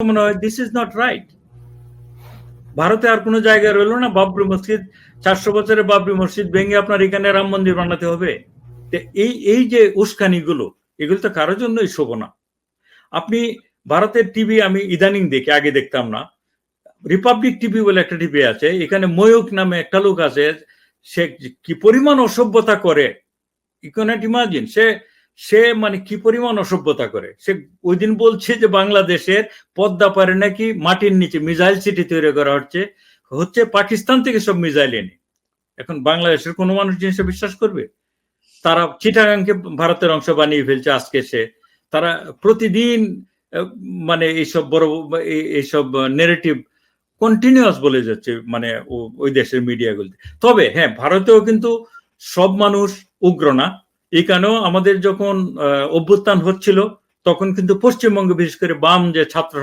মনে হয় this is not right ভারতে আর কোনো জায়গায় রইল না, বাবরি মসজিদ, চারশো বছরের বাবরি মসজিদ ভেঙে আপনার এখানে রাম মন্দির বানাতে হবে। এই এই যে উস্কানিগুলো, এগুলো তো কারোর জন্যই শোভ না। আপনি ভারতের টিভি আমি ইদানিং দেখি, আগে দেখতাম না। রিপাবলিক টিভি বলে একটা টিভি আছে, এখানে ময়ূক নামে একটা লোক আছে, সে কি পরিমাণ অসভ্যতা করে। ইকোনেট ইমাজিন সে সে মানে কি পরিমাণ অসভ্যতা করে? সে ওই দিন বলছে যে বাংলাদেশের পদ্মা পারে নাকি মাটির নিচে মিসাইল সিটি তৈরি করা হচ্ছে। হচ্ছে পাকিস্তান থেকে সব মিজাইল এনে। এখন বাংলাদেশের কোনো মানুষ জিনিসটা বিশ্বাস করবে? তারা চিটাগাংকে ভারতের অংশ বানিয়ে ফেলছে আজকে সে। তারা প্রতিদিন মানে এইসব বড় এইসব নেরেটিভ কন্টিনিউয়াস বলে যাচ্ছে মানে ওই দেশের মিডিয়াগুলোতে তবে হ্যাঁ ভারতেও কিন্তু সব মানুষ উগ্র না। এই আমাদের যখন অভ্যুত্থান হচ্ছিল তখন কিন্তু পশ্চিমবঙ্গে বিশেষ করে বাম যে ছাত্র